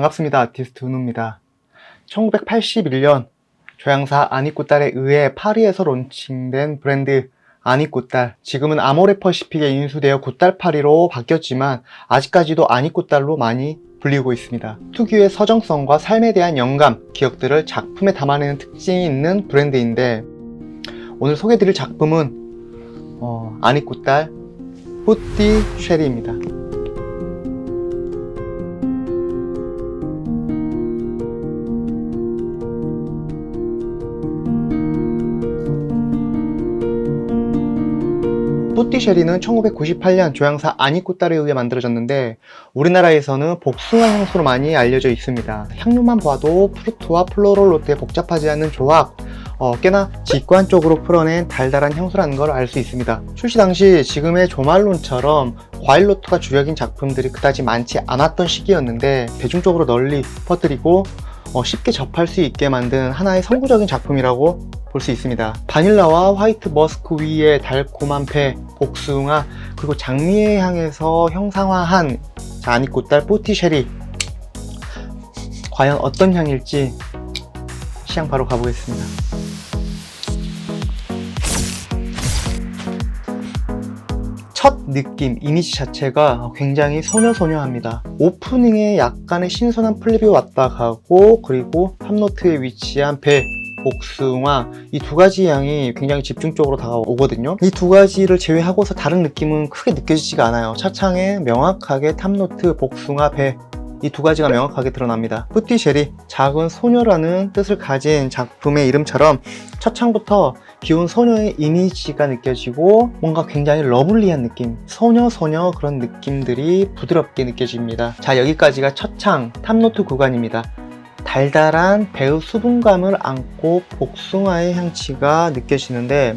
반갑습니다. 아티스트 은우입니다. 1981년 조향사 아니꽃달에 의해 파리에서 론칭된 브랜드 아니꽃달. 지금은 아모레퍼시픽에 인수되어 꽃달파리로 바뀌었지만 아직까지도 아니꽃달로 많이 불리고 있습니다. 특유의 서정성과 삶에 대한 영감, 기억들을 작품에 담아내는 특징이 있는 브랜드인데 오늘 소개드릴 작품은 어, 아니꽃달 뿌띠 쉐리입니다. 뿌띠쉐리는 1998년 조향사 아니꽃달에 의해 만들어졌는데 우리나라에서는 복숭아 향수로 많이 알려져 있습니다. 향료만 봐도 프루트와 플로럴 노트의 복잡하지 않은 조합, 어, 꽤나 직관적으로 풀어낸 달달한 향수라는 걸 알 수 있습니다. 출시 당시 지금의 조말론처럼 과일 노트가 주력인 작품들이 그다지 많지 않았던 시기였는데 대중적으로 널리 퍼뜨리고 어, 쉽게 접할 수 있게 만든 하나의 선구적인 작품이라고 볼 수 있습니다. 바닐라와 화이트 머스크 위에 달콤한 배, 복숭아, 그리고 장미의 향에서 형상화한 자, 아니꽃달 뽀티쉐리. 과연 어떤 향일지 시향 바로 가보겠습니다. 첫 느낌, 이미지 자체가 굉장히 소녀소녀합니다. 오프닝에 약간의 신선한 플립이 왔다 가고, 그리고 탑노트에 위치한 배, 복숭아 이 두 가지 향이 굉장히 집중적으로 다가오거든요. 이 두 가지를 제외하고서 다른 느낌은 크게 느껴지지가 않아요. 차창에 명확하게 탑노트, 복숭아, 배 이두 가지가 명확하게 드러납니다. 뿌띠 쉐리, 작은 소녀라는 뜻을 가진 작품의 이름처럼 첫 창부터 귀여운 소녀의 이미지가 느껴지고 뭔가 굉장히 러블리한 느낌, 소녀 소녀 그런 느낌들이 부드럽게 느껴집니다. 자 여기까지가 첫 창 탑노트 구간입니다. 달달한 배의 수분감을 안고 복숭아의 향취가 느껴지는데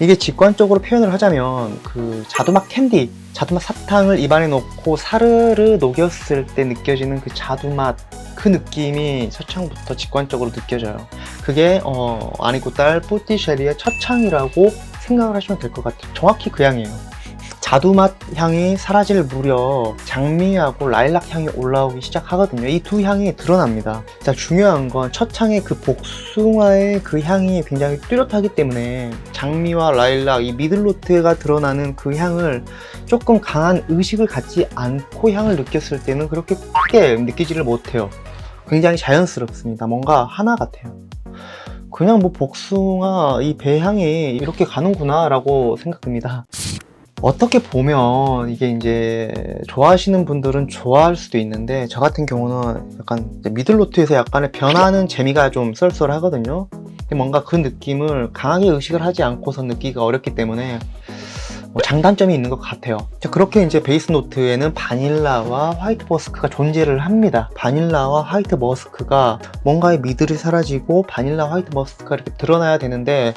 이게 직관적으로 표현을 하자면 그 자두맛 캔디, 자두맛 사탕을 입안에 넣고 사르르 녹였을 때 느껴지는 그 자두맛 그 느낌이 첫 창부터 직관적으로 느껴져요. 그게 어, 아니고딸 뿌띠쉐리의 첫 창이라고 생각을 하시면 될 것 같아요. 정확히 그 향이에요. 자두맛 향이 사라질 무렵 장미하고 라일락 향이 올라오기 시작하거든요. 이 두 향이 드러납니다. 자, 중요한 건첫 창의 그 복숭아의 그 향이 굉장히 뚜렷하기 때문에 장미와 라일락, 이 미들노트가 드러나는 그 향을 조금 강한 의식을 갖지 않고 향을 느꼈을 때는 그렇게 크게 느끼지를 못해요. 굉장히 자연스럽습니다. 뭔가 하나 같아요. 그냥 뭐 복숭아 이 배향이 이렇게 가는구나 라고 생각됩니다. 어떻게 보면 이게 이제 좋아하시는 분들은 좋아할 수도 있는데 저 같은 경우는 약간 미들노트에서 약간의 변하는 재미가 좀 쏠쏠하거든요. 뭔가 그 느낌을 강하게 의식을 하지 않고서 느끼기가 어렵기 때문에 뭐 장단점이 있는 것 같아요. 자, 그렇게 이제 베이스 노트에는 바닐라와 화이트 머스크가 존재를 합니다. 바닐라와 화이트 머스크가 뭔가의 미들이 사라지고 바닐라 화이트 머스크가 이렇게 드러나야 되는데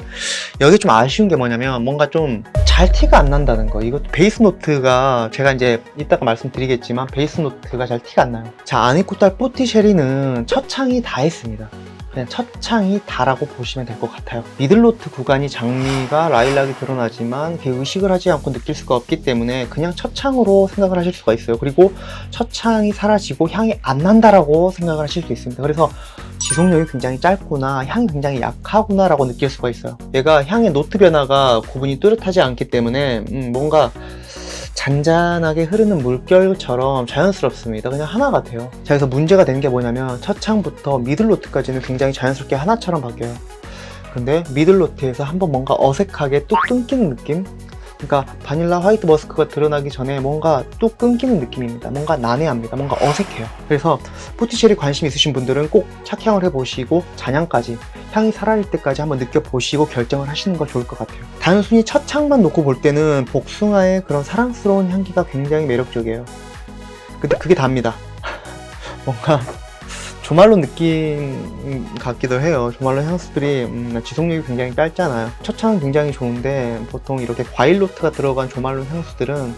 여기 좀 아쉬운 게 뭐냐면 뭔가 좀 잘 티가 안 난다는 거. 이것도 베이스 노트가 제가 이제 이따가 말씀드리겠지만 베이스 노트가 잘 티가 안 나요. 자, 아니코딸 뽀티쉐리는 첫 창이 다 했습니다. 그냥 첫 창이 다라고 보시면 될 것 같아요. 미들노트 구간이 장미가 라일락이 드러나지만 그 의식을 하지 않고 느낄 수가 없기 때문에 그냥 첫 창으로 생각을 하실 수가 있어요. 그리고 첫 창이 사라지고 향이 안 난다라고 생각을 하실 수 있습니다. 그래서 지속력이 굉장히 짧구나, 향이 굉장히 약하구나 라고 느낄 수가 있어요. 얘가 향의 노트 변화가 구분이 뚜렷하지 않기 때문에 음, 뭔가 잔잔하게 흐르는 물결처럼 자연스럽습니다. 그냥 하나 같아요. 자, 그래서 문제가 되는 게 뭐냐면 첫 창부터 미들노트까지는 굉장히 자연스럽게 하나처럼 바뀌어요. 근데 미들노트에서 한번 뭔가 어색하게 뚝 끊기는 느낌? 그러니까 바닐라 화이트 머스크가 드러나기 전에 뭔가 뚝 끊기는 느낌입니다. 뭔가 난해합니다. 뭔가 어색해요. 그래서 포티쉐리 관심 있으신 분들은 꼭 착향을 해보시고 잔향까지 향이 사라질 때까지 한번 느껴보시고 결정을 하시는 거 좋을 것 같아요. 단순히 첫 창만 놓고 볼 때는 복숭아의 그런 사랑스러운 향기가 굉장히 매력적이에요. 근데 그게 답니다. 뭔가 조말론 느낌 같기도 해요. 조말론 향수들이 음, 지속력이 굉장히 짧잖아요. 첫 창은 굉장히 좋은데 보통 이렇게 과일 노트가 들어간 조말론 향수들은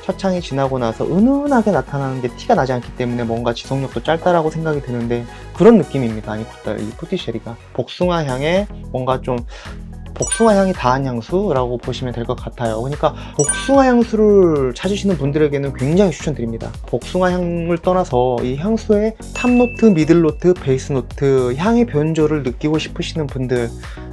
첫 창이 지나고 나서 은은하게 나타나는 게 티가 나지 않기 때문에 뭔가 지속력도 짧다라고 생각이 드는데 그런 느낌입니다. 아니코타 이 푸티쉐리가 복숭아 향에 뭔가 좀 복숭아 향이 다한 향수라고 보시면 될 것 같아요. 그러니까 복숭아 향수를 찾으시는 분들에게는 굉장히 추천드립니다. 복숭아 향을 떠나서 이 향수의 탑노트, 미들노트, 베이스노트 향의 변조를 느끼고 싶으시는 분들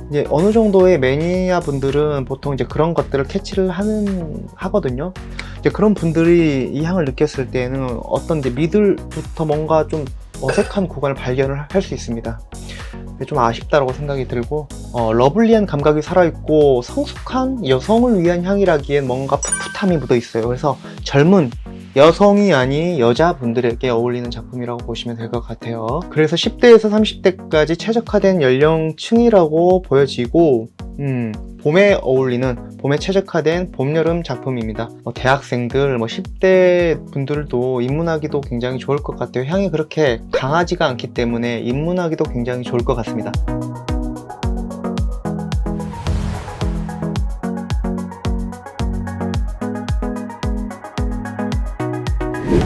이제 어느 정도의 매니아 분들은 보통 이제 그런 것들을 캐치를 하는 하거든요. 이제 그런 분들이 이 향을 느꼈을 때는 어떤 이제 미들부터 뭔가 좀 어색한 구간을 발견을 할 수 있습니다. 좀 아쉽다라고 생각이 들고 어, 러블리한 감각이 살아있고 성숙한 여성을 위한 향이라기엔 뭔가 풋풋함이 묻어 있어요. 그래서 젊은 여성이 아닌 여자분들에게 어울리는 작품이라고 보시면 될 것 같아요. 그래서 10대에서 30대까지 최적화된 연령층이라고 보여지고, 음, 봄에 어울리는, 봄에 최적화된 봄, 여름 작품입니다. 뭐 대학생들, 뭐 10대 분들도 입문하기도 굉장히 좋을 것 같아요. 향이 그렇게 강하지가 않기 때문에 입문하기도 굉장히 좋을 것 같습니다.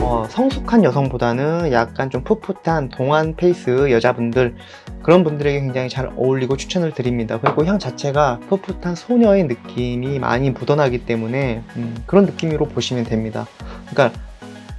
어, 성숙한 여성보다는 약간 좀 풋풋한 동안 페이스 여자분들 그런 분들에게 굉장히 잘 어울리고 추천을 드립니다. 그리고 향 자체가 풋풋한 소녀의 느낌이 많이 묻어나기 때문에 음, 그런 느낌으로 보시면 됩니다. 그러니까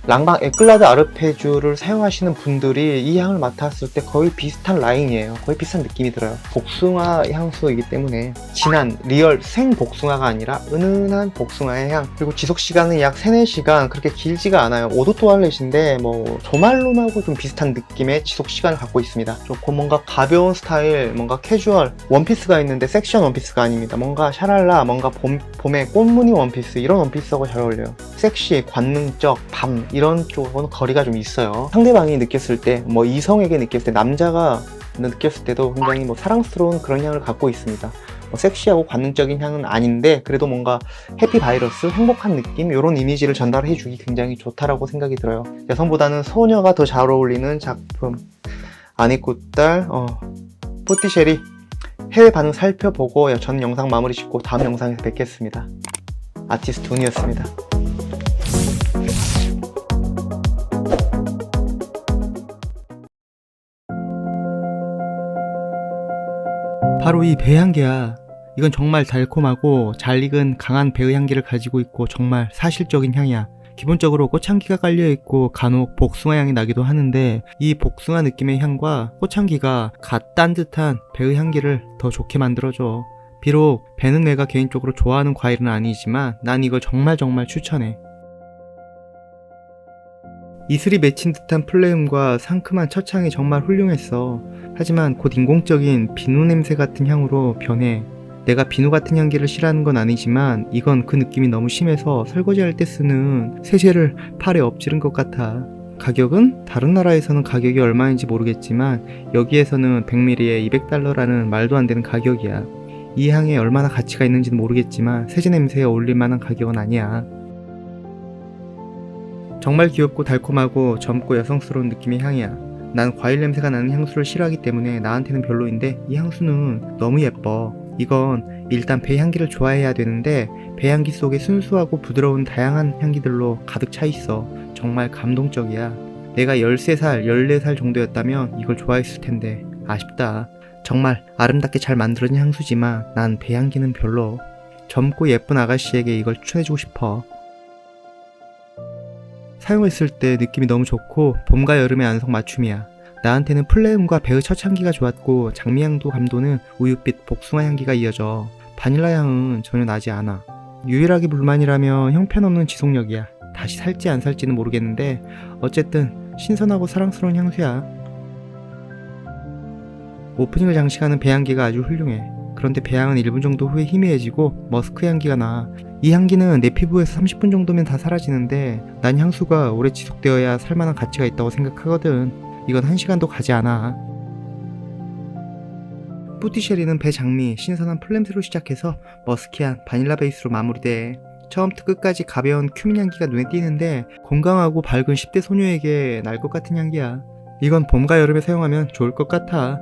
랑방 에클라드 아르페주를 사용하시는 분들이 이 향을 맡았을 때 거의 비슷한 라인이에요. 거의 비슷한 느낌이 들어요. 복숭아 향수이기 때문에 진한 리얼 생 복숭아가 아니라 은은한 복숭아의 향 그리고 지속 시간은 약 3, 4시간 그렇게 길지가 않아요. 오도 토알렛인데 뭐 조말론하고 좀 비슷한 느낌의 지속 시간을 갖고 있습니다. 좋고 뭔가 가벼운 스타일, 뭔가 캐주얼 원피스가 있는데 섹시한 원피스가 아닙니다. 뭔가 샤랄라, 뭔가 봄, 봄의 꽃무늬 원피스 이런 원피스하고 잘 어울려요. 섹시, 관능적, 밤 이런 쪽하고는 거리가 좀 있어요. 상대방이 느꼈을 때, 뭐 이성에게 느꼈을 때, 남자가 느꼈을 때도 굉장히 뭐 사랑스러운 그런 향을 갖고 있습니다. 뭐 섹시하고 관능적인 향은 아닌데 그래도 뭔가 해피 바이러스, 행복한 느낌 이런 이미지를 전달해 주기 굉장히 좋다라고 생각이 들어요. 여성보다는 소녀가 더 잘 어울리는 작품. 아니꽃달, 어, 포티쉐리 해외 반응 살펴보고 전 영상 마무리 짓고 다음 영상에서 뵙겠습니다. 아티스트 운이었습니다. 바로 이 배 향기야. 이건 정말 달콤하고 잘 익은 강한 배의 향기를 가지고 있고 정말 사실적인 향이야. 기본적으로 꽃향기가 깔려있고 간혹 복숭아 향이 나기도 하는데 이 복숭아 느낌의 향과 꽃향기가 갓 딴 듯한 배의 향기를 더 좋게 만들어줘. 비록 배는 내가 개인적으로 좋아하는 과일은 아니지만 난 이걸 정말 정말 추천해. 이슬이 맺힌 듯한 플레임과 상큼한 첫향이 정말 훌륭했어. 하지만 곧 인공적인 비누 냄새 같은 향으로 변해. 내가 비누 같은 향기를 싫어하는 건 아니지만 이건 그 느낌이 너무 심해서 설거지할 때 쓰는 세제를 팔에 엎지른 것 같아. 가격은 다른 나라에서는 가격이 얼마인지 모르겠지만 여기에서는 100ml에 200달러라는 말도 안 되는 가격이야. 이 향에 얼마나 가치가 있는지는 모르겠지만 세제 냄새에 어울릴 만한 가격은 아니야. 정말 귀엽고 달콤하고 젊고 여성스러운 느낌의 향이야. 난 과일 냄새가 나는 향수를 싫어하기 때문에 나한테는 별로인데 이 향수는 너무 예뻐. 이건 일단 배 향기를 좋아해야 되는데 배 향기 속에 순수하고 부드러운 다양한 향기들로 가득 차 있어. 정말 감동적이야. 내가 13살, 14살 정도였다면 이걸 좋아했을 텐데 아쉽다. 정말 아름답게 잘 만들어진 향수지만 난 배 향기는 별로. 젊고 예쁜 아가씨에게 이걸 추천해주고 싶어. 사용했을 때 느낌이 너무 좋고 봄과 여름의 안성 맞춤이야. 나한테는 플레음과 배의 첫 향기가 좋았고 장미향도 감도는 우유빛 복숭아 향기가 이어져. 바닐라 향은 전혀 나지 않아. 유일하게 불만이라면 형편없는 지속력이야. 다시 살지 안 살지는 모르겠는데 어쨌든 신선하고 사랑스러운 향수야. 오프닝을 장식하는 배향기가 아주 훌륭해. 그런데 배향은 1분 정도 후에 희미해지고 머스크 향기가 나. 이 향기는 내 피부에서 30분 정도면 다 사라지는데 난 향수가 오래 지속되어야 살만한 가치가 있다고 생각하거든. 이건 1시간도 가지 않아. 뿌티쉐리는 배 장미, 신선한 플램스로 시작해서 머스키한 바닐라 베이스로 마무리돼. 처음부터 끝까지 가벼운 큐민 향기가 눈에 띄는데 건강하고 밝은 10대 소녀에게 날 것 같은 향기야. 이건 봄과 여름에 사용하면 좋을 것 같아.